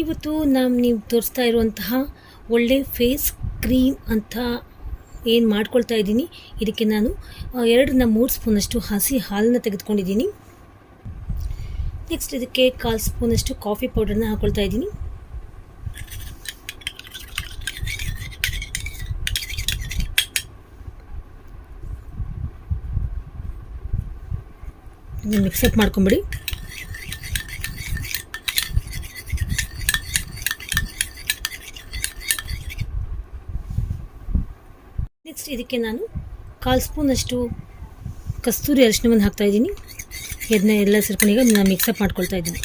ಇವತ್ತು ನಾನು ನೀವು ತೋರಿಸ್ತಾ ಇರುವಂತಹ ಒಳ್ಳೆ ಫೇಸ್ ಕ್ರೀಮ್ ಅಂತ ಏನು ಮಾಡ್ಕೊಳ್ತಾ ಇದ್ದೀನಿ. ಇದಕ್ಕೆ ನಾನು ಎರಡರಿಂದ ಮೂರು ಸ್ಪೂನಷ್ಟು ಹಸಿ ಹಾಲನ್ನ ತೆಗೆದುಕೊಂಡಿದ್ದೀನಿ. ನೆಕ್ಸ್ಟ್ ಇದಕ್ಕೆ ಕಾಲು ಸ್ಪೂನಷ್ಟು ಕಾಫಿ ಪೌಡರ್ನ ಹಾಕೊಳ್ತಾ ಇದ್ದೀನಿ. ಮಿಕ್ಸಪ್ ಮಾಡ್ಕೊಂಬಿಡಿ. ನೆಕ್ಸ್ಟ್ ಇದಕ್ಕೆ ನಾನು ಕಾಲು ಸ್ಪೂನಷ್ಟು ಕಸ್ತೂರಿ ಅರಿಶಿನವನ್ನು ಹಾಕ್ತಾ ಇದ್ದೀನಿ. ಇದನ್ನ ಎಲ್ಲ ಸೇರ್ಕೊಂಡು ಈಗ ನಾನು ಮಿಕ್ಸಪ್ ಮಾಡ್ಕೊಳ್ತಾ ಇದ್ದೀನಿ.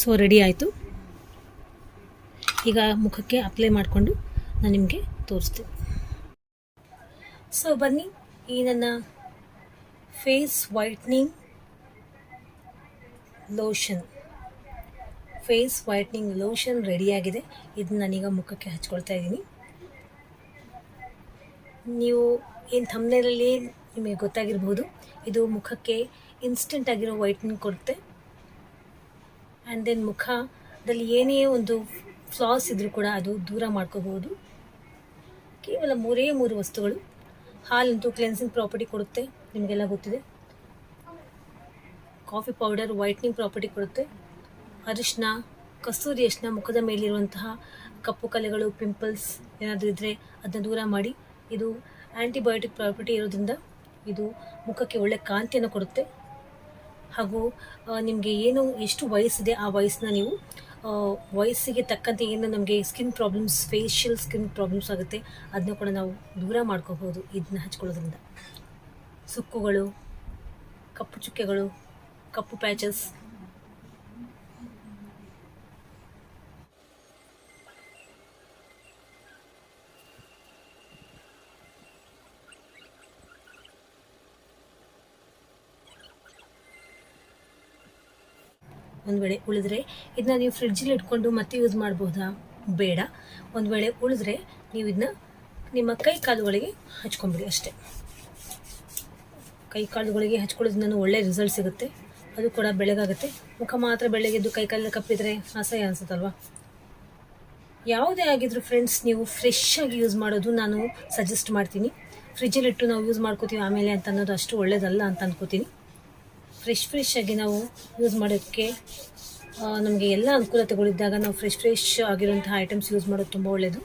ಸೊ ರೆಡಿ ಆಯಿತು. ಈಗ ಮುಖಕ್ಕೆ ಅಪ್ಲೈ ಮಾಡಿಕೊಂಡು ನಾನು ನಿಮಗೆ ತೋರಿಸ್ತೀನಿ. ಸೊ ಬನ್ನಿ ಈ ನನ್ನ face whitening lotion face whitening lotion ರೆಡಿಯಾಗಿದೆ ಇದನ್ನ ನಾನೀಗ ಮುಖಕ್ಕೆ ಹಚ್ಕೊಳ್ತಾ ಇದ್ದೀನಿ. ನೀವು ಏನು ಥಮ್ನೇಲಲ್ಲಿ ನಿಮಗೆ ಗೊತ್ತಾಗಿರ್ಬೋದು. ಇದು ಮುಖಕ್ಕೆ ಇನ್ಸ್ಟೆಂಟ್ ಆಗಿರೋ ವೈಟ್ನಿಂಗ್ ಕೊಡುತ್ತೆ. ಆ್ಯಂಡ್ ದೆನ್ ಮುಖದಲ್ಲಿ ಏನೇ ಒಂದು ಫ್ಲಾಸ್ ಇದ್ದರೂ ಕೂಡ ಅದು ದೂರ ಮಾಡ್ಕೋಬಹುದು. ಕೇವಲ ಮೂರೇ ಮೂರು ವಸ್ತುಗಳು. ಹಾಲಂತೂ ಕ್ಲೆನ್ಸಿಂಗ್ ಪ್ರಾಪರ್ಟಿ ಕೊಡುತ್ತೆ. ನಿಮಗೆಲ್ಲ ಗೊತ್ತಿದೆ? ಕಾಫಿ ಪೌಡರ್ ವೈಟ್ನಿಂಗ್ ಪ್ರಾಪರ್ಟಿ ಕೊಡುತ್ತೆ. ಅರಿಶಿನ, ಕಸ್ತೂರಿ ಅರಿಶಿನ ಮುಖದ ಮೇಲಿರುವಂತಹ ಕಪ್ಪು ಕಲೆಗಳು, ಪಿಂಪಲ್ಸ್ ಏನಾದರೂ ಇದ್ದರೆ ಅದನ್ನ ದೂರ ಮಾಡಿ. ಇದು ಆ್ಯಂಟಿಬಯೋಟಿಕ್ ಪ್ರಾಪರ್ಟಿ ಇರೋದ್ರಿಂದ ಇದು ಮುಖಕ್ಕೆ ಒಳ್ಳೆ ಕಾಂತಿಯನ್ನು ಕೊಡುತ್ತೆ. ಹಾಗೂ ನಿಮಗೆ ಏನು, ಎಷ್ಟು ವಯಸ್ಸಿದೆ ಆ ವಯಸ್ಸನ್ನ ನೀವು ವಯಸ್ಸಿಗೆ ತಕ್ಕಂತೆ ಏನು ನಮಗೆ skin problems, facial skin problems ಆಗುತ್ತೆ ಅದನ್ನ ಕೂಡ ನಾವು ದೂರ ಮಾಡ್ಕೋಬೋದು ಇದನ್ನ ಹಚ್ಕೊಳ್ಳೋದ್ರಿಂದ. ಸುಕ್ಕುಗಳು, ಕಪ್ಪು ಚುಕ್ಕೆಗಳು, ಕಪ್ಪು ಪ್ಯಾಚಸ್ ಒಂದು ವೇಳೆ ಉಳಿದ್ರೆ ಇದನ್ನ ನೀವು ಫ್ರಿಡ್ಜಲ್ಲಿ ಇಟ್ಕೊಂಡು ಮತ್ತೆ ಯೂಸ್ ಮಾಡಬಹುದಾ ಬೇಡ. ಒಂದು ವೇಳೆ ಉಳಿದ್ರೆ ನೀವು ಇದನ್ನ ನಿಮ್ಮ ಕೈ ಕಾಲುಗಳಿಗೆ ಹಚ್ಕೊಂಬಿಡಿ ಅಷ್ಟೇ. ಕೈ ಕಾಲುಗಳಿಗೆ ಹಚ್ಕೊಳ್ಳೋದ್ರಿಂದ ಒಳ್ಳೆ ರಿಸಲ್ಟ್ ಸಿಗುತ್ತೆ. ಅದು ಕೂಡ ಬೆಳಗಾಗುತ್ತೆ. ಮುಖ ಮಾತ್ರ ಬೆಳಗ್ಗೆದ್ದು ಕೈ ಕಾಲಿನ ಕಪ್ಪಿದ್ರೆ ಅಸಹ್ಯ ಅನ್ಸುತ್ತಲ್ವಾ? ಯಾವುದೇ ಆಗಿದ್ರು ಫ್ರೆಂಡ್ಸ್ ನೀವು ಫ್ರೆಶ್ ಆಗಿ ಯೂಸ್ ಮಾಡೋದು ನಾನು ಸಜೆಸ್ಟ್ ಮಾಡ್ತೀನಿ. ಫ್ರಿಜ್ಜಲ್ಲಿಟ್ಟು ನಾವು ಯೂಸ್ ಮಾಡ್ಕೋತೀವಿ ಆಮೇಲೆ ಅಂತ ಅನ್ನೋದು ಅಷ್ಟು ಒಳ್ಳೇದಲ್ಲ ಅಂತ ಅಂದ್ಕೋತೀನಿ ಫ್ರೆಶ್ ಫ್ರೆಶ್ ಆಗಿ ನಾವು ಯೂಸ್ ಮಾಡೋಕ್ಕೆ ನಮಗೆ ಎಲ್ಲ ಅನುಕೂಲತೆಗಳಿದ್ದಾಗ ನಾವು ಫ್ರೆಶ್ ಫ್ರೆಶ್ ಆಗಿರುವಂತಹ ಐಟಮ್ಸ್ ಯೂಸ್ ಮಾಡೋದು ತುಂಬ ಒಳ್ಳೆಯದು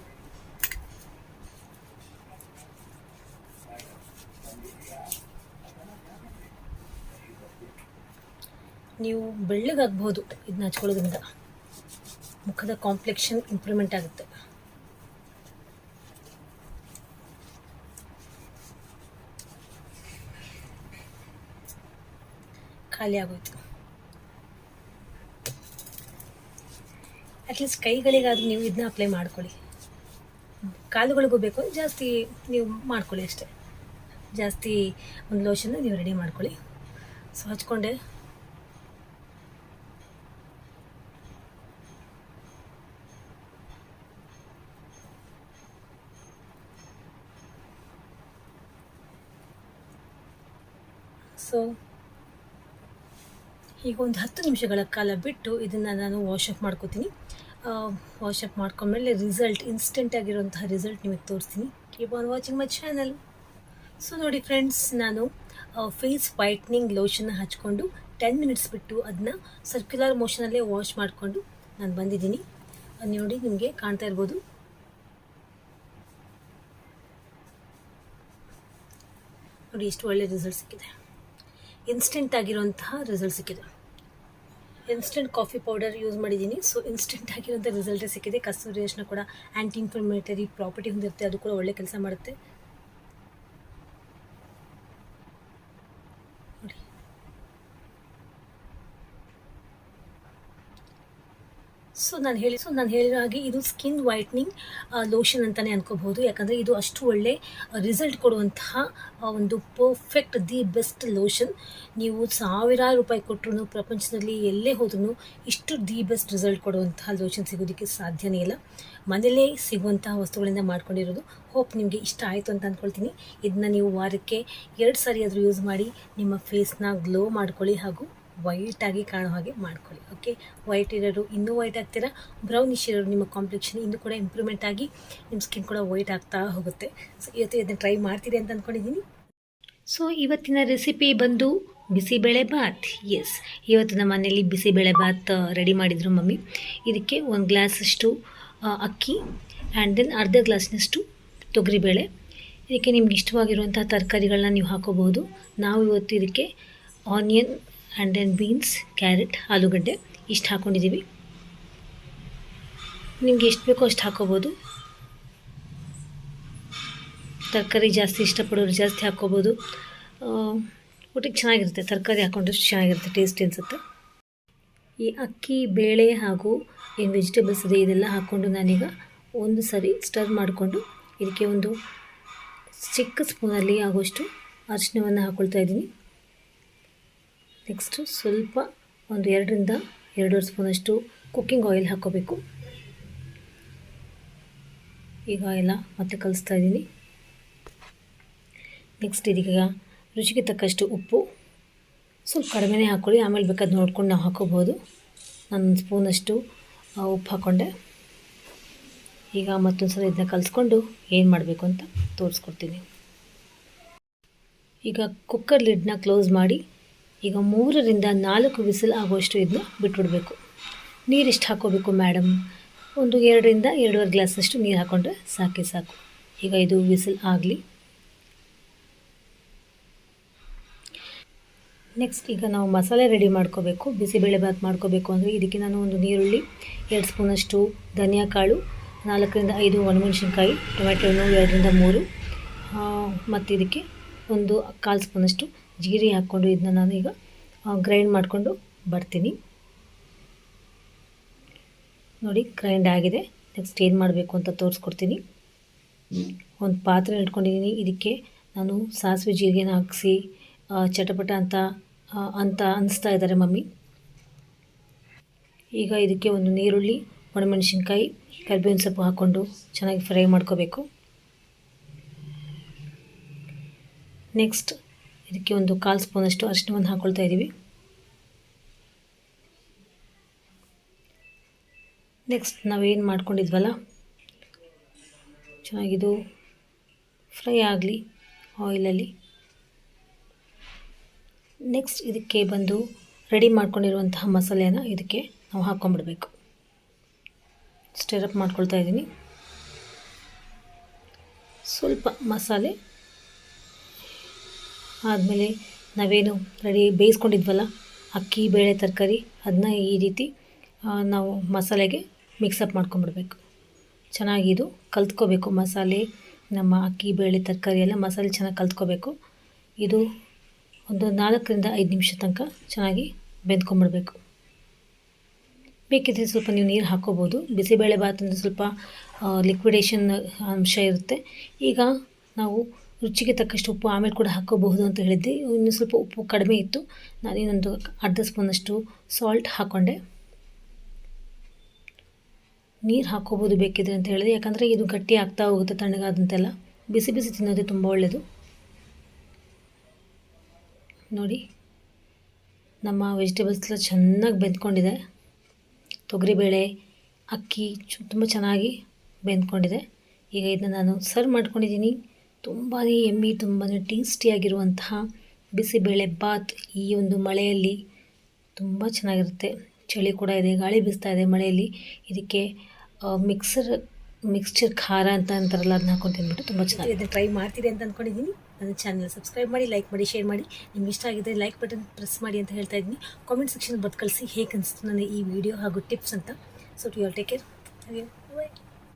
ನೀವು ಬೆಳ್ಳಗಾಗ್ಬೋದು ಇದನ್ನ ಹಚ್ಕೊಳ್ಳೋದ್ರಿಂದ. ಮುಖದ ಕಾಂಪ್ಲೆಕ್ಷನ್ ಇಂಪ್ರೂವ್ಮೆಂಟ್ ಆಗುತ್ತೆ. ಖಾಲಿ ಆಗೋಯ್ತು. ಅಟ್ಲೀಸ್ಟ್ ಕೈಗಳಿಗಾದ್ರೂ ನೀವು ಇದನ್ನ ಅಪ್ಲೈ ಮಾಡ್ಕೊಳ್ಳಿ. ಕಾಲುಗಳಿಗೂ ಬೇಕು ಜಾಸ್ತಿ ನೀವು ಮಾಡ್ಕೊಳ್ಳಿ ಅಷ್ಟೇ. ಜಾಸ್ತಿ ಒಂದು ಲೋಷನ್ನ ನೀವು ರೆಡಿ ಮಾಡ್ಕೊಳ್ಳಿ. ಸೊ ಹಚ್ಕೊಂಡೆ. ಸೊ ಈಗ ಒಂದು ಹತ್ತು ನಿಮಿಷಗಳ ಕಾಲ ಬಿಟ್ಟು ಇದನ್ನು ನಾನು ವಾಶಪ್ ಮಾಡ್ಕೋತೀನಿ. ವಾಶಪ್ ಮಾಡ್ಕೊಂಡ್ಮೇಲೆ ರಿಸಲ್ಟ್ ಇನ್ಸ್ಟೆಂಟ್ ಆಗಿರುವಂತಹ ರಿಸಲ್ಟ್ ನಿಮಗೆ ತೋರಿಸ್ತೀನಿ. Keep on watching my channel so ನೋಡಿ ಫ್ರೆಂಡ್ಸ್ ನಾನು ಫೇಸ್ ವೈಟ್ನಿಂಗ್ ಲೋಷನ್ನ ಹಚ್ಕೊಂಡು ಟೆನ್ ಮಿನಿಟ್ಸ್ ಬಿಟ್ಟು ಅದನ್ನ ಸರ್ಕ್ಯುಲರ್ ಮೋಷನಲ್ಲೇ ವಾಶ್ ಮಾಡಿಕೊಂಡು ನಾನು ಬಂದಿದ್ದೀನಿ. ಅದು ನೋಡಿ ನಿಮಗೆ ಕಾಣ್ತಾ ಇರ್ಬೋದು. ನೋಡಿ ಎಷ್ಟು ಒಳ್ಳೆ ರಿಸಲ್ಟ್ ಸಿಕ್ಕಿದೆ. ಇನ್ಸ್ಟೆಂಟ್ ಆಗಿರುವಂತಹ ರಿಸಲ್ಟ್ ಸಿಕ್ಕಿದೆ. ಇನ್ಸ್ಟೆಂಟ್ ಕಾಫಿ ಪೌಡರ್ ಯೂಸ್ ಮಾಡಿದ್ದೀನಿ. ಸೊ ಇನ್ಸ್ಟೆಂಟ್ ಆಗಿರುವಂಥ ರಿಸಲ್ಟೇ ಸಿಕ್ಕಿದೆ. ಕಸ್ತೂರಿ ಅರಿಶಿನ ಕೂಡ ಆ್ಯಂಟಿ ಇನ್ಫ್ಲಮೇಟರಿ ಪ್ರಾಪರ್ಟಿ ಹೊಂದಿರುತ್ತೆ. ಅದು ಕೂಡ ಒಳ್ಳೆ ಕೆಲಸ ಮಾಡುತ್ತೆ. ಸೊ ನಾನು ಹೇಳಿ, ಸೊ ನಾನು ಹೇಳಿರೋ ಹಾಗೆ ಇದು ಸ್ಕಿನ್ ವೈಟ್ನಿಂಗ್ ಲೋಷನ್ ಅಂತಲೇ ಅನ್ಕೋಬಹುದು. ಯಾಕಂದರೆ ಇದು ಅಷ್ಟು ಒಳ್ಳೆ ರಿಸಲ್ಟ್ ಕೊಡುವಂತಹ ಒಂದು ಪರ್ಫೆಕ್ಟ್ ದಿ ಬೆಸ್ಟ್ ಲೋಷನ್ ನೀವು ಸಾವಿರಾರು ರೂಪಾಯಿ ಕೊಟ್ಟರು ಪ್ರಪಂಚದಲ್ಲಿ ಎಲ್ಲೇ ಹೋದ್ರೂ ಇಷ್ಟು ದಿ ಬೆಸ್ಟ್ ರಿಸಲ್ಟ್ ಕೊಡುವಂತಹ ಲೋಷನ್ ಸಿಗೋದಕ್ಕೆ ಸಾಧ್ಯನೇ ಇಲ್ಲ. ಮನೆಯಲ್ಲೇ ಸಿಗುವಂತಹ ವಸ್ತುಗಳಿಂದ ಮಾಡ್ಕೊಂಡಿರೋದು. ಹೋಪ್ ನಿಮಗೆ ಇಷ್ಟ ಆಯಿತು ಅಂತ ಅಂದ್ಕೊಳ್ತೀನಿ ಇದನ್ನ ನೀವು ವಾರಕ್ಕೆ ಎರಡು ಸಾರಿ ಆದರೂ ಯೂಸ್ ಮಾಡಿ ನಿಮ್ಮ ಫೇಸ್ನ ಗ್ಲೋ ಮಾಡ್ಕೊಳ್ಳಿ ಹಾಗೂ ವೈಟಾಗಿ ಕಾಣೋ ಹಾಗೆ ಮಾಡ್ಕೊಳ್ಳಿ ಓಕೆ ವೈಟ್ ಇರೋರು ಇನ್ನೂ ವೈಟ್ ಆಗ್ತೀರಾ? ಬ್ರೌನಿಶ್ ಇರೋರು ನಿಮ್ಮ ಕಾಂಪ್ಲೆಕ್ಷನ್ ಇನ್ನೂ ಕೂಡ ಇಂಪ್ರೂವ್ಮೆಂಟ್ ಆಗಿ ನಿಮ್ಮ ಸ್ಕಿನ್ ಕೂಡ ವೈಟ್ ಆಗ್ತಾ ಹೋಗುತ್ತೆ. ಸೊ ಇವತ್ತು ಇದನ್ನು ಟ್ರೈ ಮಾಡ್ತೀರಿ ಅಂತ ಅಂದ್ಕೊಂಡಿದ್ದೀನಿ ಸೊ ಇವತ್ತಿನ ರೆಸಿಪಿ ಬಂದು ಬಿಸಿಬೇಳೆ ಬಾತ್ ಎಸ್ ಇವತ್ತು ನಮ್ಮ ಮನೆಯಲ್ಲಿ ಬಿಸಿಬೇಳೆ ಬಾತ್ ರೆಡಿ ಮಾಡಿದರು ಮಮ್ಮಿ. ಇದಕ್ಕೆ ಒಂದು ಗ್ಲಾಸಷ್ಟು ಅಕ್ಕಿ ಆ್ಯಂಡ್ ದೆನ್ ಅರ್ಧ ಗ್ಲಾಸ್ನಷ್ಟು ತೊಗರಿಬೇಳೆ. ಇದಕ್ಕೆ ನಿಮ್ಗೆ ಇಷ್ಟವಾಗಿರುವಂಥ ತರಕಾರಿಗಳನ್ನ ನೀವು ಹಾಕೋಬಹುದು. ನಾವು ಇವತ್ತು ಇದಕ್ಕೆ onion and then beans, carrot, ಆಲೂಗಡ್ಡೆ ಇಷ್ಟು ಹಾಕ್ಕೊಂಡಿದ್ದೀವಿ ನಿಮ್ಗೆ ಎಷ್ಟು ಬೇಕೋ ಅಷ್ಟು ಹಾಕ್ಕೋಬೋದು ತರಕಾರಿ ಜಾಸ್ತಿ ಇಷ್ಟಪಡೋರು ಜಾಸ್ತಿ ಹಾಕ್ಕೋಬೋದು ಊಟಕ್ಕೆ ಚೆನ್ನಾಗಿರುತ್ತೆ. ತರಕಾರಿ ಹಾಕೊಂಡಷ್ಟು ಚೆನ್ನಾಗಿರುತ್ತೆ, ಟೇಸ್ಟ್ ಅನಿಸುತ್ತೆ. ಈ ಅಕ್ಕಿ, ಬೇಳೆ ಹಾಗೂ ಏನು ವೆಜಿಟೇಬಲ್ಸ್ ಇದೆ, ಇದೆಲ್ಲ ಹಾಕ್ಕೊಂಡು ನಾನೀಗ ಒಂದು ಸರಿ ಸ್ಟರ್ ಮಾಡಿಕೊಂಡು ಇದಕ್ಕೆ ಒಂದು ಚಿಕ್ಕ ಸ್ಪೂನಲ್ಲಿ ಆಗೋಷ್ಟು ಅರಿಶಿನವನ್ನು ಹಾಕ್ಕೊಳ್ತಾ ಇದ್ದೀನಿ. ನೆಕ್ಸ್ಟು ಸ್ವಲ್ಪ ಒಂದು ಎರಡರಿಂದ ಎರಡೂವರೆ ಸ್ಪೂನಷ್ಟು ಕುಕ್ಕಿಂಗ್ ಆಯಿಲ್ ಹಾಕೋಬೇಕು ಈಗ ಎಲ್ಲ ಮತ್ತೆ ಕಲಿಸ್ತಾ ಇದ್ದೀನಿ. ನೆಕ್ಸ್ಟ್ ಇದೀಗ ರುಚಿಗೆ ತಕ್ಕಷ್ಟು ಉಪ್ಪು. ಸ್ವಲ್ಪ ಕಡಿಮೆನೇ ಹಾಕ್ಕೊಳ್ಳಿ, ಆಮೇಲೆ ಬೇಕಾದ್ರೆ ನೋಡ್ಕೊಂಡು ನಾವು ಹಾಕೋಬೋದು ನಾನು ಒಂದು ಸ್ಪೂನಷ್ಟು ಉಪ್ಪು ಹಾಕ್ಕೊಂಡೆ. ಈಗ ಮತ್ತೊಂದು ಸಲ ಇದನ್ನ ಕಲಿಸ್ಕೊಂಡು ಏನು ಮಾಡಬೇಕು ಅಂತ ತೋರಿಸ್ಕೊಡ್ತೀನಿ. ಈಗ ಕುಕ್ಕರ್ ಲಿಡ್ನ ಕ್ಲೋಸ್ ಮಾಡಿ ಈಗ ಮೂರರಿಂದ ನಾಲ್ಕು ವಿಸಿಲ್ ಆಗುವಷ್ಟು ಇದನ್ನ ಬಿಟ್ಬಿಡಬೇಕು. ನೀರು ಇಷ್ಟು ಹಾಕೋಬೇಕು ಮೇಡಮ್ ಒಂದು ಎರಡರಿಂದ ಎರಡೂವರೆ ಗ್ಲಾಸಷ್ಟು ನೀರು ಹಾಕ್ಕೊಂಡ್ರೆ ಸಾಕೆ ಸಾಕು. ಈಗ ಇದು ವಿಸಿಲ್ ಆಗಲಿ. ನೆಕ್ಸ್ಟ್ ಈಗ ನಾವು ಮಸಾಲೆ ರೆಡಿ ಮಾಡ್ಕೋಬೇಕು. ಬಿಸಿಬೇಳೆ ಭಾತ್ ಮಾಡ್ಕೋಬೇಕು ಅಂದರೆ ಇದಕ್ಕೆ ನಾನು ಒಂದು ನೀರುಳ್ಳಿ ಎರಡು ಸ್ಪೂನಷ್ಟು ಧನಿಯಾ ಕಾಳು, ನಾಲ್ಕರಿಂದ ಐದು ಒಣಮೆಣಸಿನ್ಕಾಯಿ ಟೊಮೆಟೊ ಹಣ್ಣು, ಎರಡರಿಂದ ಮೂರು. ಮತ್ತು ಇದಕ್ಕೆ ಒಂದು ಕಾಲು ಸ್ಪೂನಷ್ಟು ಜೀರಿಗೆ ಹಾಕ್ಕೊಂಡು ಇದನ್ನ ನಾನು ಈಗ ಗ್ರೈಂಡ್ ಮಾಡಿಕೊಂಡು ಬರ್ತೀನಿ. ನೋಡಿ ಗ್ರೈಂಡ್ ಆಗಿದೆ. ನೆಕ್ಸ್ಟ್ ಏನು ಮಾಡಬೇಕು ಅಂತ ತೋರಿಸ್ಕೊಡ್ತೀನಿ. ಒಂದು ಪಾತ್ರೆ ಇಟ್ಕೊಂಡಿದ್ದೀನಿ ಇದಕ್ಕೆ ನಾನು ಸಾಸಿವೆ ಜೀರಿಗೆನ ಹಾಕಿಸಿ ಚಟಪಟ ಅಂತ ಅಂತ ಅನಿಸ್ತಾ ಇದ್ದಾರೆ ಮಮ್ಮಿ. ಈಗ ಇದಕ್ಕೆ ಒಂದು ನೀರುಳ್ಳಿ ಒಣಮೆಣಸಿನ್ಕಾಯಿ, ಕರಿಬೇವಿನ ಸೊಪ್ಪು ಹಾಕ್ಕೊಂಡು ಚೆನ್ನಾಗಿ ಫ್ರೈ ಮಾಡ್ಕೋಬೇಕು. ನೆಕ್ಸ್ಟ್ ಇದಕ್ಕೆ ಒಂದು ಕಾಲು ಸ್ಪೂನಷ್ಟು ಅರಿಶಿನವನ್ನು ಹಾಕ್ಕೊಳ್ತಾ ಇದ್ದೀವಿ ನೆಕ್ಸ್ಟ್ ನಾವೇನು ಮಾಡ್ಕೊಂಡಿದ್ವಲ್ಲ? ಚೆನ್ನಾಗಿದು ಫ್ರೈ ಆಗಲಿ ಆಯಿಲಲ್ಲಿ ನೆಕ್ಸ್ಟ್ ಇದಕ್ಕೆ ಬಂದು ರೆಡಿ ಮಾಡ್ಕೊಂಡಿರುವಂತಹ ಮಸಾಲೆಯನ್ನು ಇದಕ್ಕೆ ನಾವು ಹಾಕ್ಕೊಂಬಿಡ್ಬೇಕು ಸ್ಟಿರಪ್ ಮಾಡ್ಕೊಳ್ತಾ ಇದ್ದೀನಿ ಸ್ವಲ್ಪ ಮಸಾಲೆ ಆದಮೇಲೆ ನಾವೇನು ರೆಡಿ ಬೇಯಿಸ್ಕೊಂಡಿದ್ವಲ್ಲ, ಅಕ್ಕಿ, ಬೇಳೆ, ತರಕಾರಿ ಅದನ್ನ ಈ ರೀತಿ ನಾವು ಮಸಾಲೆಗೆ ಮಿಕ್ಸಪ್ ಮಾಡ್ಕೊಂಬಿಡ್ಬೇಕು ಚೆನ್ನಾಗಿ ಇದು ಕಲ್ತ್ಕೋಬೇಕು ಮಸಾಲೆ, ನಮ್ಮ ಅಕ್ಕಿ, ಬೇಳೆ, ತರಕಾರಿ ಎಲ್ಲ ಮಸಾಲೆ ಚೆನ್ನಾಗಿ ಕಲ್ತ್ಕೋಬೇಕು. ಇದು ಒಂದು ನಾಲ್ಕರಿಂದ ಐದು ನಿಮಿಷ ತನಕ ಚೆನ್ನಾಗಿ ಬೆಂದ್ಕೊಂಬಿಡ್ಬೇಕು ಬೇಕಿದ್ರೆ ಸ್ವಲ್ಪ ನೀವು ನೀರು ಹಾಕ್ಕೋಬೋದು ಬಿಸಿಬೇಳೆ ಭಾತ್ ಅಂದರೆ ಸ್ವಲ್ಪ ಲಿಕ್ವಿಡೇಷನ್ ಅಂಶ ಇರುತ್ತೆ. ಈಗ ನಾವು ರುಚಿಗೆ ತಕ್ಕಷ್ಟು ಉಪ್ಪು ಆಮೇಲೆ ಕೂಡ ಹಾಕ್ಕೋಬಹುದು ಅಂತ ಹೇಳಿದ್ದೆ. ಇನ್ನು ಸ್ವಲ್ಪ ಉಪ್ಪು ಕಡಿಮೆ ಇತ್ತು. ನಾನು ಇನ್ನೊಂದು ಅರ್ಧ ಸ್ಪೂನಷ್ಟು ಸಾಲ್ಟ್ ಹಾಕ್ಕೊಂಡೆ ನೀರು ಹಾಕ್ಕೋಬೋದು ಬೇಕಿದ್ರೆ ಅಂತ ಹೇಳಿದೆ. ಯಾಕಂದರೆ ಇದು ಗಟ್ಟಿ ಆಗ್ತಾ ಹೋಗುತ್ತೆ ತಣ್ಣಗಾದಂತೆಲ್ಲ. ಬಿಸಿ ಬಿಸಿ ತಿನ್ನೋದೇ ತುಂಬ ಒಳ್ಳೆಯದು ನೋಡಿ, ನಮ್ಮ ವೆಜಿಟೇಬಲ್ಸ್ ಚೆನ್ನಾಗಿ ಬೆಂದ್ಕೊಂಡಿದೆ. ತೊಗರಿಬೇಳೆ, ಅಕ್ಕಿ ತುಂಬ ಚೆನ್ನಾಗಿ ಬೆಂದ್ಕೊಂಡಿದೆ. ಈಗ ಇದನ್ನ ನಾನು ಸರ್ವ್ ಮಾಡ್ಕೊಂಡಿದ್ದೀನಿ. ತುಂಬಾ ಎಮ್ಮಿ ತುಂಬಾ ಟೇಸ್ಟಿಯಾಗಿರುವಂತಹ ಬಿಸಿಬೇಳೆ ಬಾತ್ ಈ ಒಂದು ಮಳೆಯಲ್ಲಿ ತುಂಬ ಚೆನ್ನಾಗಿರುತ್ತೆ. ಚಳಿ ಕೂಡ ಇದೆ, ಗಾಳಿ ಬೀಸ್ತಾ ಇದೆ ಮಳೆಯಲ್ಲಿ. ಇದಕ್ಕೆ ಮಿಕ್ಸರ್ ಮಿಕ್ಸ್ಚರ್ ಖಾರ ಅಂತ ಅಂತಾರಲ್ಲ ಅದನ್ನ ಹಾಕೊಂಡು ತಿಂದ್ಬಿಟ್ಟು ತುಂಬ ಚೆನ್ನಾಗಿ ಇದನ್ನು ಟ್ರೈ ಮಾಡ್ತೀರಿ ಅಂತ ಅಂದ್ಕೊಂಡಿದ್ದೀನಿ ನನ್ನ ಚಾನಲ್ ಸಬ್ಸ್ಕ್ರೈಬ್ ಮಾಡಿ ಲೈಕ್ ಮಾಡಿ ಶೇರ್ ಮಾಡಿ. ನಿಮ್ಗೆ ಇಷ್ಟ ಆಗಿದ್ದರೆ ಲೈಕ್ ಬಟನ್ ಪ್ರೆಸ್ ಮಾಡಿ ಅಂತ ಹೇಳ್ತಾ ಇದ್ದೀನಿ. ಕಾಮೆಂಟ್ ಸೆಕ್ಷನ್ ಬದ್ ಕಳಿಸಿ ಹೇಗೆ ಅನಿಸ್ತು ನನಗೆ ಈ ವಿಡಿಯೋ ಹಾಗೂ ಟಿಪ್ಸ್ ಅಂತ. So to all take care bye